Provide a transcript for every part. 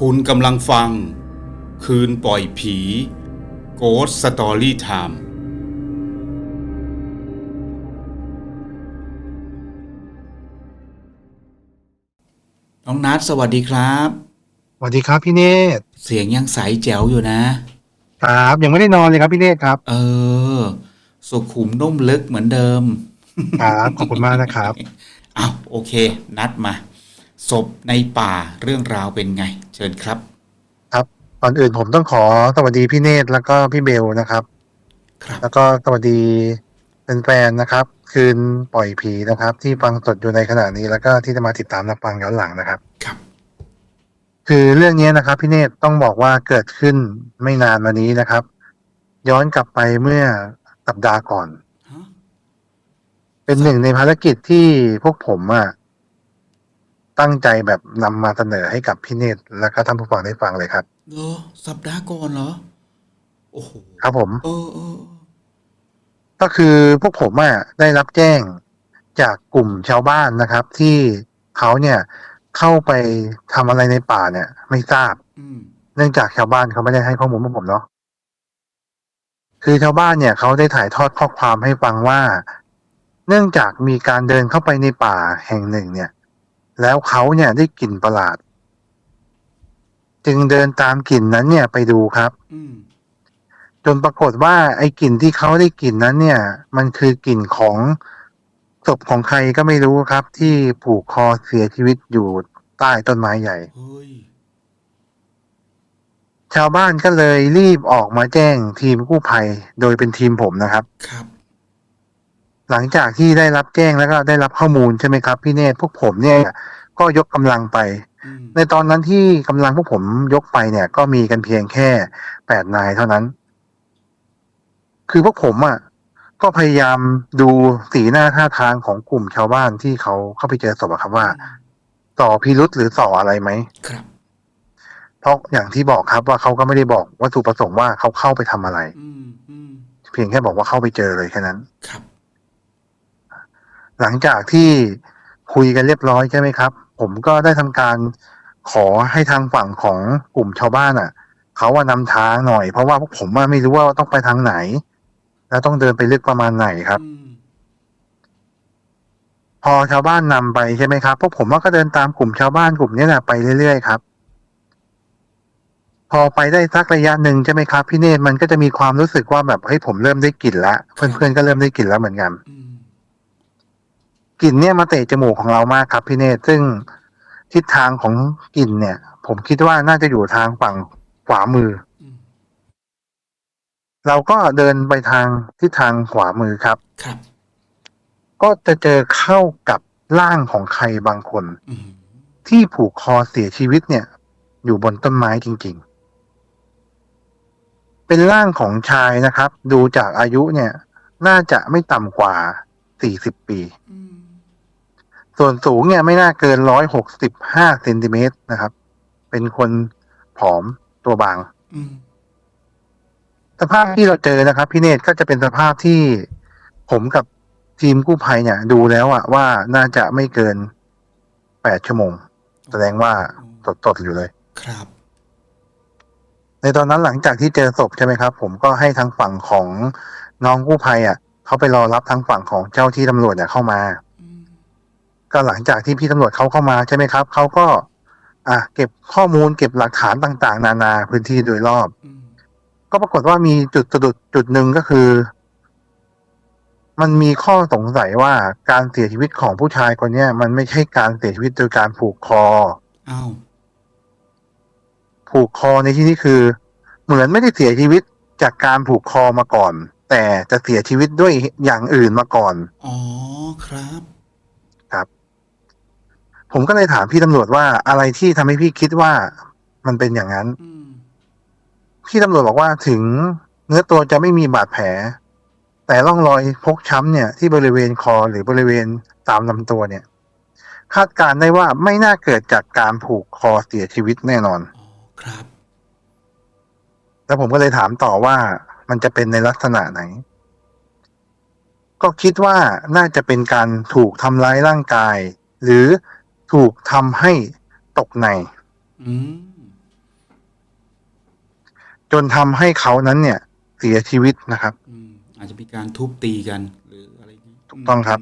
คุณกำลังฟัง คืนปล่อยผี Ghost Story Time น้องนัทสวัสดีครับ สวัสดีครับพี่เนตรเสียงยังใสแจ๋วอยู่นะ ครับยังไม่ได้นอนเลยครับพี่เนตรครับ เออ สุขุมนุ่มลึกเหมือนเดิม ครับ ขอบคุณมากนะครับ อ้าวโอเค นัดมา ศพในป่าเรื่องราวเป็นไง เชิญครับ ครับก่อนอื่นผมต้องขอสวัสดีพี่เนตรแล้วก็พี่เบลนะครับ ครับ แล้วก็สวัสดีแฟนๆนะครับ คืนปล่อยผีนะครับ ที่ฟังสดอยู่ในขณะนี้แล้วก็ที่จะมาติดตามรับฟังย้อนหลังนะครับ ครับ คือเรื่องนี้นะครับพี่เนตรต้องบอกว่าเกิดขึ้นไม่นานมานี้นะครับ ย้อนกลับไปเมื่อสัปดาห์ก่อนฮะเป็นหนึ่งในภารกิจที่พวกผมอะ ตั้งใจแบบนำมาเสนอให้กับพี่เนตร และก็ท่านผู้ฟังได้ฟังเลยครับ เหรอ สัปดาห์ก่อนเหรอ โอ้โห ครับผม เออเออก็คือพวกผมอะได้รับแจ้งจากกลุ่มชาวบ้านนะครับ ที่เขาเนี่ยเข้าไปทำอะไรในป่าเนี่ย ไม่ทราบ อืม เนื่องจากชาวบ้านเขาไม่ได้ให้ข้อมูลพวกผมเนาะ คือชาวบ้านเนี่ยเขาได้ถ่ายทอดข้อความให้ฟังว่า เนื่องจากมีการเดินเข้าไปในป่าแห่งหนึ่งเนี่ย แล้วเขาเนี่ยได้กลิ่นประหลาด จึงเดินตามกลิ่นนั้นเนี่ยไปดูครับอืมจนปรากฏว่าไอ้กลิ่นที่เขาได้กลิ่นนั้น เนี่ย มันคือกลิ่นของศพของใครก็ไม่รู้ครับ ที่ผูกคอเสียชีวิตอยู่ใต้ต้นไม้ใหญ่เฮ้ยชาวบ้านก็เลยรีบออกมาแจ้งทีมกู้ภัยโดยเป็นทีมผมนะครับ ครับ หลังจากที่ได้รับแจ้งแล้วก็ได้รับข้อมูลใช่ไหมครับ พี่เนตรพวกผมเนี่ยก็ยกกำลังไปอืมในตอนนั้นที่กำลังพวกผมยกไปเนี่ย ก็มีกันเพียงแค่แปดนายเท่านั้น คือพวกผมอะก็พยายามดูสีหน้าท่าทางของกลุ่มชาวบ้านที่เขาเข้าไปเจอศพอะครับว่าต่อพิรุษหรือต่ออะไรไหมครับ เพราะอย่างที่บอกครับว่าเขาก็ไม่ได้บอกวัตถุประสงค์ว่าเขาเข้าไปทำอะไรอืมอืมเพียงแค่บอกว่าเข้าไปเจอเลยแค่นั้นครับ หลังจากที่คุยกันเรียบร้อยใช่ไหมครับ ผมก็ได้ทำการขอให้ทางฝั่งของกลุ่มชาวบ้านอะเขาว่านำทางหน่อย เพราะว่าพวกผมอะไม่รู้ว่าต้องไปทางไหน แล้วต้องเดินไปลึกประมาณไหนครับ พอชาวบ้านนำไปใช่ไหมครับพวกผมก็เดินตามกลุ่มชาวบ้านกลุ่มนี้แหละไปเรื่อยๆครับ พอไปได้สักระยะหนึ่งใช่ไหมครับ พี่เนตรมันก็จะมีความรู้สึกว่าแบบเฮ้ยผมเริ่มได้กลิ่นละเพื่อนๆก็เริ่มได้กลิ่นแล้วเหมือนกัน กลิ่นเนี่ยมาเตะจมูกของเรามากครับพี่เนตรซึ่งทิศทางของกลิ่นเนี่ย ผมคิดว่าน่าจะอยู่ทางฝั่งขวามืออืมเราก็เดินไปทางทิศทางขวามือครับ ครับ ก็จะเจอเข้ากับร่างของใครบางคนอืมที่ผูกคอเสียชีวิตเนี่ย อยู่บนต้นไม้จริง ๆ เป็นร่างของชายนะครับ ดูจากอายุเนี่ย น่าจะไม่ต่ำกว่า40ปี อืม ส่วนสูงเนี่ยไม่น่าเกิน165เซนติเมตรนะครับ เป็นคนผอมตัวบางอืมสภาพที่เราเจอนะครับ พี่เนตรก็จะเป็นสภาพที่ผมกับทีมกู้ภัยเนี่ย ดูแล้วอะว่าน่าจะไม่เกิน8ชั่วโมง แสดงว่าสดๆอยู่เลย ครับ ในตอนนั้นหลังจากที่เจอศพใช่ไหมครับ ผมก็ให้ทางฝั่งของน้องกู้ภัยอะเขาไปรอรับทางฝั่งของเจ้าที่ตำรวจเนี่ยเข้ามาอืม ก็หลังจากที่พี่ตำรวจเขาเข้ามาใช่ไหมครับเขาก็อะเก็บข้อมูลเก็บหลักฐานต่างๆ นานาพื้นที่โดยรอบอืมก็ปรากฏว่ามีจุดสะดุดจุดหนึ่งก็คือ มันมีข้อสงสัยว่าการเสียชีวิตของผู้ชายคนเนี้ยมันไม่ใช่การเสียชีวิตโดยการผูกคออ้าวผูกคอในที่นี้คือ เหมือนไม่ได้เสียชีวิตจากการผูกคอมาก่อน แต่จะเสียชีวิตด้วยอย่างอื่นมาก่อน อ๋อครับ ผมก็เลยถามพี่ตำรวจว่าอะไรที่ทำให้พี่คิดว่ามันเป็นอย่างนั้น อืม พี่ตำรวจบอกว่าถึงเนื้อตัวจะไม่มีบาดแผล แต่ร่องรอยพกช้ำเนี่ยที่บริเวณคอหรือบริเวณตามลำตัวเนี่ย คาดการณ์ได้ว่าไม่น่าเกิดจากการผูกคอเสียชีวิตแน่นอน อ๋อ ครับ แล้วผมก็เลยถามต่อว่ามันจะเป็นในลักษณะไหน ก็คิดว่าน่าจะเป็นการถูกทำร้ายร่างกาย หรือ ถูกทำให้ตกในอืมจนทำให้เขานั้นเนี่ย เสียชีวิตนะครับอืมอาจจะมีการทุบตีกัน หรืออะไรอย่างนี้ถูกต้องครับ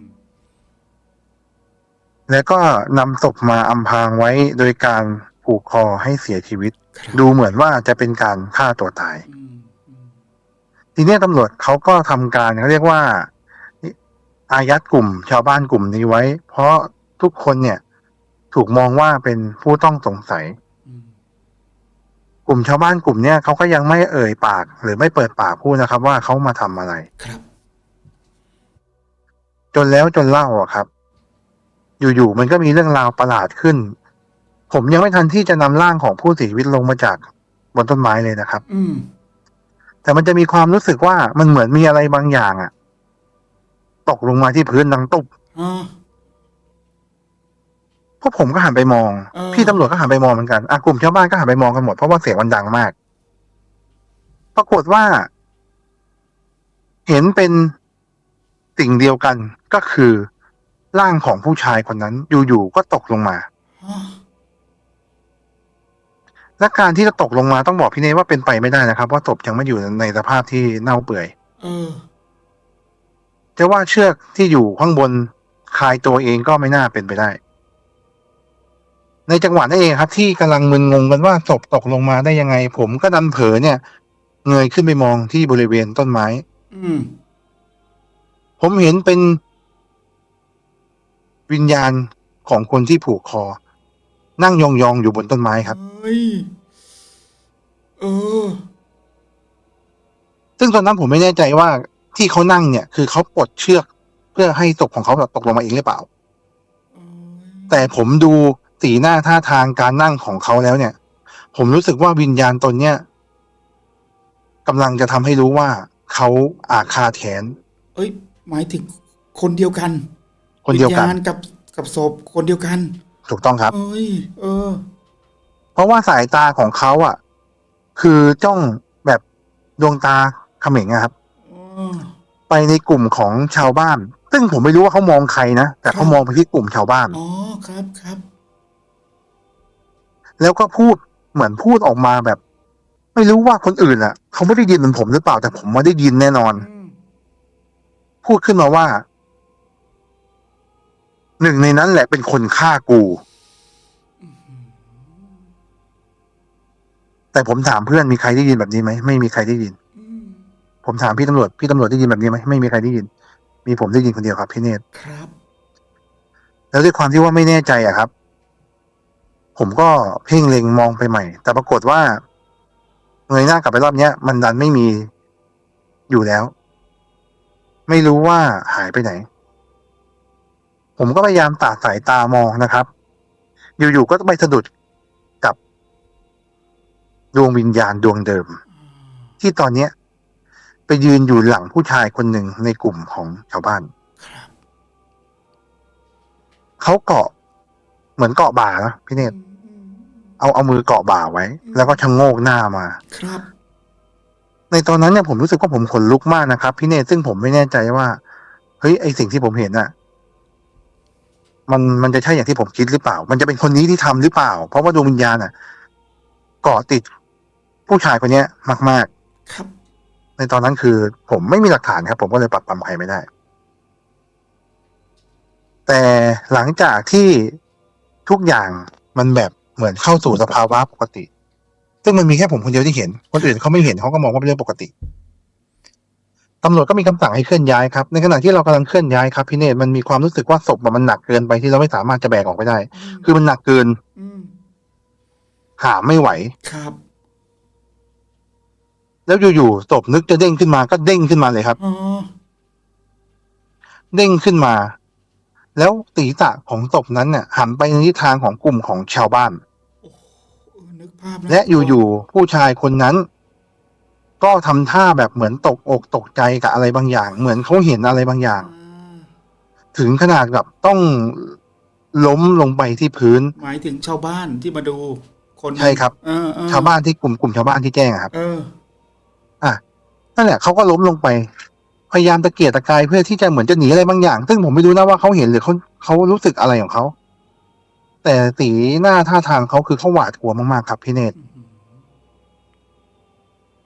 แล้วก็นำศพมาอำพรางไว้โดยการผูกคอให้เสียชีวิตครับดูเหมือนว่าจะเป็นการฆ่าตัวตายอืมอืมทีเนี้ยตำรวจเขาก็ทำการเขาเรียกว่าอายัดกลุ่ม ชาวบ้านกลุ่มนี้ไว้ เพราะทุกคนเนี่ย ถูกมองว่าเป็นผู้ต้องสงสัยอืมกลุ่มชาวบ้านกลุ่มเนี้ยเขาก็ยังไม่เอ่ยปาก หรือไม่เปิดปากพูดนะครับ ว่าเขามาทำอะไรครับ จนแล้วจนเล่าอะครับ อยู่ๆมันก็มีเรื่องราวประหลาดขึ้น ผมยังไม่ทันที่จะนำร่างของผู้เสียชีวิตลงมาจากบนต้นไม้เลยนะครับ อืมแต่มันจะมีความรู้สึกว่ามันเหมือนมีอะไรบางอย่างอะตกลงมาที่พื้นดังตุบอ๋อ พวกผมก็หันไปมอง เออ พี่ตำรวจก็หันไปมองเหมือนกันอะกลุ่มชาวบ้านก็หันไปมองกันหมดเพราะว่าเสียงมันดังมาก ปรากฏว่า เห็นเป็นสิ่งเดียวกันก็คือ ร่างของผู้ชายคนนั้น อยู่ๆก็ตกลงมาอ๋อและการที่จะตกลงมาต้องบอกพี่เนว่าเป็นไปไม่ได้นะครับว่าศพยังไม่อยู่ในสภาพที่เน่าเปื่อย เออ จะว่าเชือกที่อยู่ข้างบนคลายตัวเองก็ไม่น่าเป็นไปได้ ในจังหวะนั้นเองครับ ที่กำลังมึนงงกันว่าศพตกลงมาได้ยังไง ผมก็ดันเผลอเนี่ย เงยขึ้นไปมองที่บริเวณต้นไม้ อืม ผมเห็นเป็นวิญญาณของคนที่ผูกคอ นั่งยองๆอยู่บนต้นไม้ครับเฮ้ยเออ ซึ่งตอนนั้นผมไม่แน่ใจว่าที่เขานั่งเนี่ย คือเขาปลดเชือกเพื่อให้ศพของเขาตกลงมาเองหรือเปล่าเอ้ยแต่ผมดู สีหน้าท่าทางการนั่งของเขาแล้วเนี่ย ผมรู้สึกว่าวิญญาณตนเนี่ยกำลังจะทำให้รู้ว่าเขาอาฆาตแค้นเอ้ย หมายถึงคนเดียวกัน คนเดียวกันญญาณกับกับศพคนเดียวกัน ถูกต้องครับ เอ้ย เออ เพราะว่าสายตาของเขาอะ คือจ้องแบบดวงตาเขม็งอะครับอ๋อไปในกลุ่มของชาวบ้าน ซึ่งผมไม่รู้ว่าเขามองใครนะแต่เขามองไปที่กลุ่มชาวบ้าน อ๋อครับครับ แล้วก็พูดเหมือนพูดออกมาแบบ ไม่รู้ว่าคนอื่นอะ เขาไม่ได้ยินเหมือนผมหรือเปล่าแต่ผมมาได้ยินแน่นอนอืมพูดขึ้นมาว่า หนึ่งในนั้นแหละเป็นคนฆ่ากู แต่ผมถามเพื่อนมีใครได้ยินแบบนี้ไหมไม่มีใครได้ยินอืมผมถามพี่ตำรวจพี่ตำรวจได้ยินแบบนี้ไหมไม่มีใครได้ยิน มีผมได้ยินคนเดียวครับพี่เนตรครับ แล้วด้วยความที่ว่าไม่แน่ใจอะครับ ผมก็เพ่งเล็งมองไปใหม่ แต่ปรากฏว่าเงยหน้ากลับไปรอบเนี้ยมันดันไม่มีอยู่แล้ว ไม่รู้ว่าหายไปไหน ผมก็พยายามตาดสายตามองนะครับ อยู่ๆก็ไปสะดุดกับ ดวงวิญญาณดวงเดิม ที่ตอนเนี้ย ไปยืนอยู่หลังผู้ชายคนหนึ่งในกลุ่มของชาวบ้านครับเขาเกาะ เหมือนเกาะบ่านะพี่เนตรอืมเอาเอามือเกาะบ่าไว้ แล้วก็ชะโงกหน้ามา ครับ ในตอนนั้นเนี่ยผมรู้สึกว่าผมขนลุกมากนะครับ พี่เนตรซึ่งผมไม่แน่ใจว่าเฮ้ยไอสิ่งที่ผมเห็นอะมันมันจะใช่อย่างที่ผมคิดหรือเปล่า มันจะเป็นคนนี้ที่ทำหรือเปล่า เพราะว่าดวงวิญญาณอะเกาะติดผู้ชายคนเนี้ย มากครับๆในตอนนั้นคือผมไม่มีหลักฐานครับ ผมก็เลยปรับปรำใครไม่ได้ แต่หลังจากที่ ทุกอย่างมันแบบเหมือนเข้าสู่สภาวะปกติ ซึ่งมันมีแค่ผมคนเดียวที่เห็น คนอื่นเขาไม่เห็นเขาก็มองว่าเป็นเรื่องปกติตำรวจก็มีคำสั่งให้เคลื่อนย้ายครับ ในขณะที่เรากำลังเคลื่อนย้ายครับพี่เนตรมันมีความรู้สึกว่าศพมันหนักเกินไปที่เราไม่สามารถจะแบกออกไปได้ คือมันหนักเกินอืมหามไม่ไหวครับ แล้วอยู่ๆศพนึกจะเด้งขึ้นมาก็เด้งขึ้นมาเลยครับอ๋อเด้งขึ้นมา แล้วศีรษะของศพนั้นเนี่ยหันไปในทิศทางของกลุ่มของชาวบ้านโอ้โหเออนึกภาพนและอยู่ๆผู้ชายคนนั้น ก็ทำท่าแบบเหมือนตกอกตกใจกับอะไรบางอย่าง เหมือนเขาเห็นอะไรบางอย่าง อ่าถึงขนาดแบบต้องล้มลงไปที่พื้น หมายถึงชาวบ้านที่มาดูคนใช่ครับ เออเออชาวบ้านที่กลุ่มกลุ่มชาวบ้านที่แจ้งอะครับเออ นั่นแหละเขาก็ล้มลงไป พยายามตะเกียกตะกายเพื่อที่จะเหมือนจะหนีอะไรบางอย่าง ซึ่งผมไม่รู้นะว่าเขาเห็นหรือเขาเขารู้สึกอะไรของเขาแต่สีหน้าท่าทางเขาคือเขาหวาดกลัวมากๆครับพี่เนตร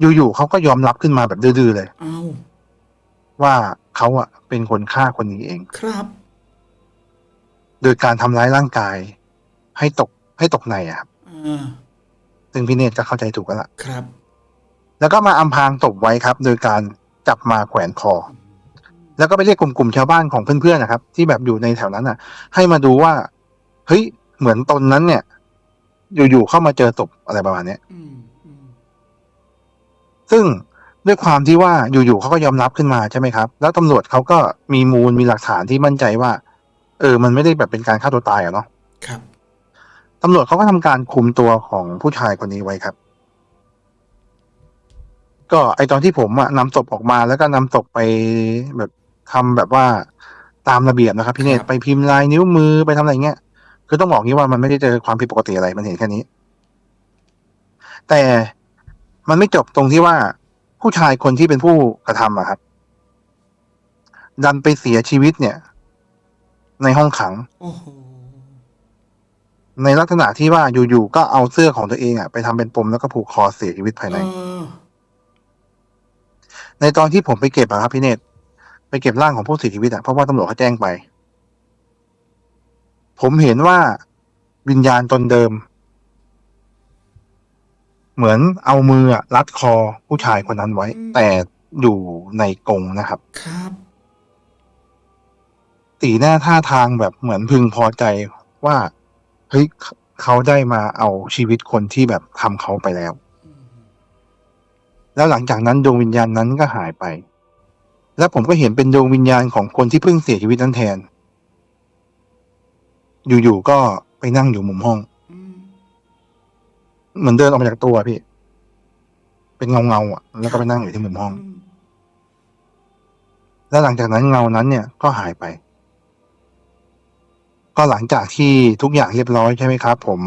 อยู่ๆเขาก็ยอมรับขึ้นมาแบบดื้อๆเลยเอาว่าเขาอะเป็นคนฆ่าคนนี้เอง ครับ โดยการทำร้ายร่างกาย ให้ตกให้ตกในอะครับอ่าซึ่งพี่เนตรก็เข้าใจถูกแล้วล่ะ ครับ แล้วก็มาอำพรางศพไว้ครับ โดยการ จับมาแขวนคอ แล้วก็ไปเรียกกลุ่มๆชาวบ้านของเพื่อนๆนะครับ ที่แบบอยู่ในแถวนั้นน่ะ ให้มาดูว่าเฮ้ยเหมือนตนนั้นเนี่ย อยู่ๆเข้ามาเจอศพอะไรประมาณเนี้ยอืมอืมซึ่งด้วยความที่ว่าอยู่ๆเขาก็ยอมรับขึ้นมาใช่ไหมครับ แล้วตำรวจเขาก็มีมูลมีหลักฐานที่มั่นใจว่า เออ มันไม่ได้แบบเป็นการฆ่าตัวตายอะเนาะครับตำรวจเขาก็ทำการคุมตัวของผู้ชายคนนี้ไว้ครับ ก็ไอตอนที่ผมอะนำศพออกมาแล้วก็นำศพไปแบบทำแบบว่าตามระเบียบนะครับ พี่เนตครับไปพิมพ์ลายนิ้วมือไปทำอะไรเงี้ยคือต้องบอกงี้ว่ามันไม่ได้เจอความผิดปกติอะไรมันเห็นแค่นี้ แต่มันไม่จบตรงที่ว่าผู้ชายคนที่เป็นผู้กระทำอะครับ ดันไปเสียชีวิตเนี่ย ในห้องขังโอ้โหในลักษณะที่ว่าอยู่ๆก็เอาเสื้อของตัวเองอะไปทำเป็นปมแล้วก็ผูกคอเสียชีวิตภายในเออ ในตอนที่ผมไปเก็บอะครับพี่เนตรไปเก็บร่างของผู้เสียชีวิตอะเพราะว่าตำรวจเขาแจ้งไป ผมเห็นว่าวิญญาณตนเดิม เหมือนเอามืออะรัดคอผู้ชายคนนั้นไว้แต่อยู่ในกรงนะครับ ครับ สีหน้าท่าทางแบบเหมือนพึงพอใจว่าเฮ้ยเขาได้มาเอาชีวิตคนที่แบบทำเขาไปแล้วอืม แล้วหลังจากนั้นดวงวิญญาณนั้นก็หายไป แล้วผมก็เห็นเป็นดวงวิญญาณของคนที่เพิ่งเสียชีวิตนั้นแทน อยู่ๆก็ไปนั่งอยู่มุมห้อง เหมือนเดินออกมาจากตัวพี่ เป็นเงาเงาๆอะ แล้วก็ไปนั่งอยู่ที่มุมห้อง แล้วหลังจากนั้นเงานั้นเนี่ยก็หายไป ก็หลังจากที่ทุกอย่างเรียบร้อยใช่ไหมครับ ผม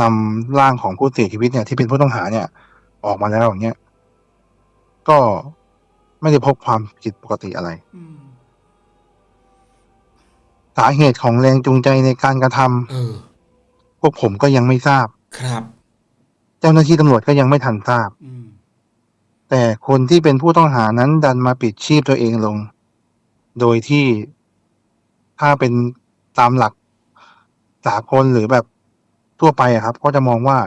นำร่างของผู้เสียชีวิตเนี่ยที่เป็นผู้ต้องหาเนี่ย ออกมาแล้วอย่างเงี้ย ก็ไม่ได้พบความผิดปกติอะไรอืมสาเหตุของแรงจูงใจในการกระทำเออ พวกผมก็ยังไม่ทราบ ครับ เจ้าหน้าที่ตำรวจก็ยังไม่ทันทราบ อืม แต่คนที่เป็นผู้ต้องหานั้นดันมาปิดชีพตัวเองลง โดยที่ถ้าเป็นตามหลักสากลหรือแบบทั่วไปอะครับ ก็จะมองว่า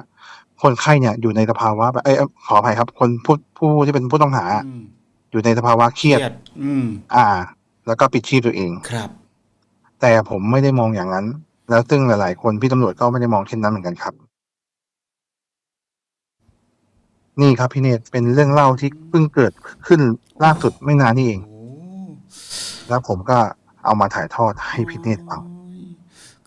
คนไข้เนี่ยอยู่ในสภาวะแบบเอ้ยเอ้ยขออภัยครับ คนผู้ผู้ที่เป็นผู้ต้องหาอืมอยู่ในสภาวะเครียด อืม อ่า แล้วก็ปิดชีพตัวเองครับ แต่ผมไม่ได้มองอย่างนั้น แล้วซึ่งหลาย ๆ คนพี่ตำรวจก็ไม่ได้มองเช่นนั้นเหมือนกันครับ นี่ครับพี่เนตรเป็นเรื่องเล่าที่เพิ่งเกิดขึ้นล่าสุดไม่นานนี่เอง โอ้แล้วผมก็เอามาถ่ายทอดให้พี่เนตรฟังโอ้ย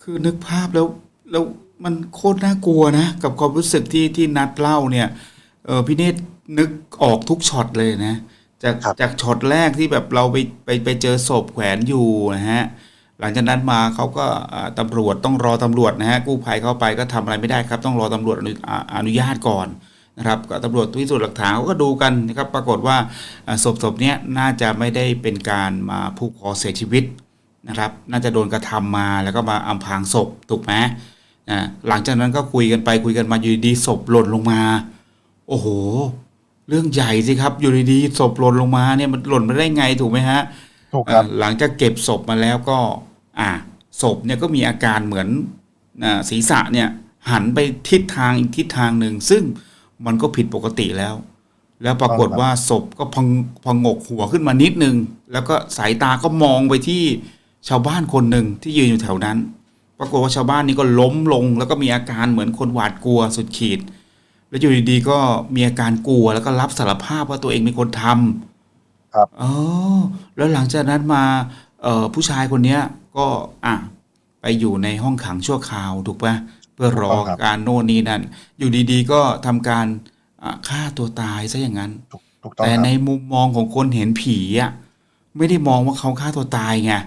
คือนึกภาพแล้วแล้ว มันโคตรน่ากลัวนะ กับความรู้สึกที่ที่นัดเล่าเนี่ยเออพี่เนตรนึกออกทุกช็อตเลยนะ จากครับจากช็อตแรกที่แบบเราไปไปไปเจอศพแขวนอยู่นะฮะหลังจากนั้นมาเขาก็อ่าตำรวจต้องรอตำรวจนะฮะกู้ภัยเข้าไปก็ทำอะไรไม่ได้ครับ ต้องรอตำรวจอนุอ่าอนุญาตก่อนนะครับก็ตำรวจพิสูจน์หลักฐานเขาก็ดูกันนะครับปรากฏว่าอ่าศพศพเนี้ยน่าจะไม่ได้เป็นการมาผูกคอเสียชีวิตนะครับ น่าจะโดนกระทำมาแล้วก็มาอำพรางศพถูกไหม อ่าหลังจากนั้นก็คุยกันไปคุยกันมาอยู่ดีๆศพหล่นลงมา โอ้โห เรื่องใหญ่สิครับ อยู่ดีๆศพหล่นลงมาเนี่ยมันหล่นมาได้ไงถูกไหมฮะถูกครับอ่าหลังจากเก็บศพมาแล้วก็ อ่าศพเนี่ยก็มีอาการเหมือนอ่าศีรษะเนี่ย หันไปทิศทางอีกทิศทางหนึ่งซึ่งมันก็ผิดปกติแล้ว แล้วปรากฏว่าศพก็พังพองกหัวขึ้นมานิดนึง แล้วก็สายตาก็มองไปที่ชาวบ้านคนหนึ่งที่ยืนอยู่แถวนั้น ปรากฏว่าชาวบ้านนี้ก็ล้มลง แล้วก็มีอาการเหมือนคนหวาดกลัวสุดขีด แล้วอยู่ดีๆก็มีอาการกลัวแล้วก็รับสารภาพว่าตัวเองเป็นคนทำครับอ๋อแล้วหลังจากนั้นมา เอ่อผู้ชายคนเนี้ย ก็อะไปอยู่ในห้องขังชั่วคราวถูกปะเพื่อรอถูกต้องครับการโน่นนี่นั่น อยู่ดีๆ ก็ทำการอะฆ่าตัวตายซะอย่างนั้นถูกถูกต้องแต่ครับในมุมมองของคนเห็นผีอะไม่ได้มองว่าเขาฆ่าตัวตายไงครับ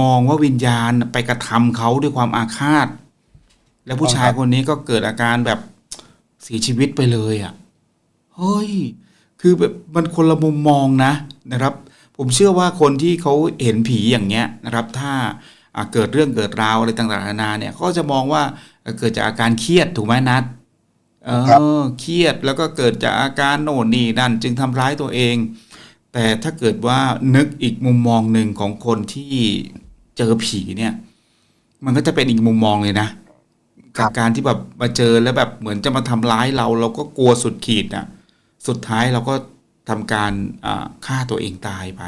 มองว่าวิญญาณไปกระทำเขาด้วยความอาฆาต แล้วผู้ชายคนนี้ก็เกิดอาการแบบเสียชีวิตไปเลยอะเฮ้ย คือแบบมันคนละมุมมองนะนะครับ ผมเชื่อว่าคนที่เขาเห็นผีอย่างเงี้ยนะครับ ถ้าอ่าเกิดเรื่องเกิดราวอะไรต่างๆนานาเนี่ยเขาก็จะมองว่าเอ่อเกิดจากอาการเครียดถูกไหมนัดเอครับอเครียดแล้วก็เกิดจากอาการโน่นนี่นั่นจึงทำร้ายตัวเอง แต่ถ้าเกิดว่านึกอีกมุมมองหนึ่งของคนที่เจอผีเนี่ย มันก็จะเป็นอีกมุมมองเลยนะกับการที่แบบมาเจอแล้วแบบเหมือนจะมาทำร้ายเรา เราก็กลัวสุดขีดอะสุดท้ายเราก็ทำการอ่าฆ่าตัวเองตายไป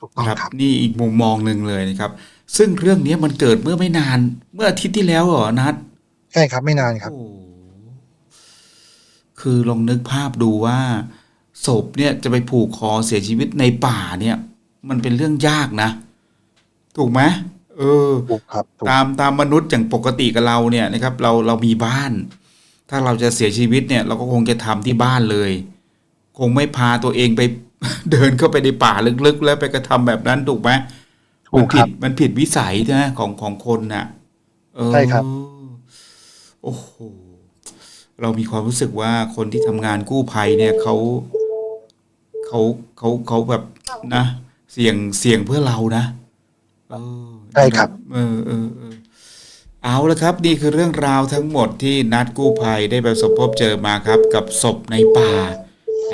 ถูกต้องครับครับนี่อีกมุมมองหนึ่งเลยนะครับ ซึ่งเรื่องนี้มันเกิดเมื่อไม่นาน เมื่ออาทิตย์ที่แล้วเหรอนัดใช่ครับไม่นานครับโอ้คือลองนึกภาพดูว่า ศพเนี่ยจะไปผูกคอเสียชีวิตในป่าเนี่ย มันเป็นเรื่องยากนะ ถูกไหมเออถูกครับถูกตามตามมนุษย์อย่างปกติกับเราเนี่ยนะครับ เราเรามีบ้าน ถ้าเราจะเสียชีวิตเนี่ย เราก็คงจะทำที่บ้านเลย คงไม่พาตัวเองไปเดินเข้าไปในป่าลึกๆ แล้วไปกระทำแบบนั้นถูกไหมถูมันกคผิรัดบมันผิดวิสัยใช่ไหมของของคนน่ะเออใช่ครับโอ้โหเรามีความรู้สึกว่าคนที่ทำงานกู้ภัยเนี่ยเขา เขาเขาเขาแบบนะเสี่ยงเสี่ยงเพื่อเรานะเออใช่ครับ เออเออเออเอาละครับ นี่คือเรื่องราวทั้งหมดที่นัดกู้ภัยได้ประสบพบเจอมาครับ กับศพในป่า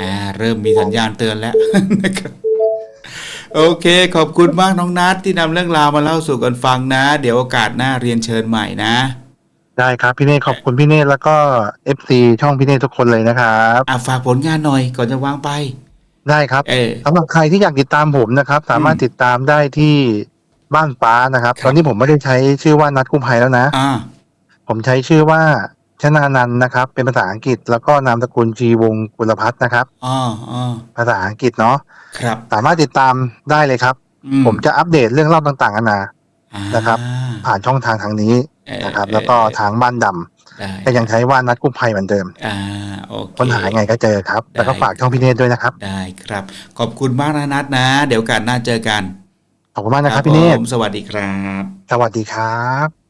อ่าเริ่มมีสัญญาณเตือนแล้วนะครับโอเค ขอบคุณมากน้องนัดที่นำเรื่องราวมาเล่าสู่กันฟังนะ เดี๋ยวโอกาสหน้าเรียนเชิญใหม่นะ ได้ครับพี่เนธขอบคุณพี่เนธแล้วก็เอฟซีช่องพี่เนธทุกคนเลยนะครับอะฝากผลงานหน่อยก่อนจะวางไป ได้ครับเออ สำหรับใครที่อยากติดตามผมนะครับ สามารถอืม ติดตามได้ที่บ้านฟ้านะครับครับ ตอนนี้ผมไม่ได้ใช้ชื่อว่านัดกู้ภัยแล้วนะ อ่า ผมใช้ชื่อว่าชนานันท์นะครับ เป็นภาษาอังกฤษ แล้วก็นามสกุลจีวงศ์กุลพัฒน์นะครับ อ่าอ่าภาษาอังกฤษเนาะครับสามารถติดตามได้เลยครับ อืผมจะอัปเดตเรื่องเล่าต่างๆนานาอ่านะครับผ่านช่องทางทางนี้เออนะครับ แล้วก็ทางบ้านดำ ได้ก็ยังใช้ว่านัดกู้ภัยเหมือนเดิม อ่าโอเคค้นหายังไงก็เจอครับ แล้วก็ได้ฝากช่องพี่เนธด้วยนะครับ ได้ครับ ขอบคุณมากนะนัดนะ เดี๋ยวโอกาสหน้าเจอกัน ขอบคุณมากนะครับพี่เนธผมสวัสดีครับ สวัสดีครับ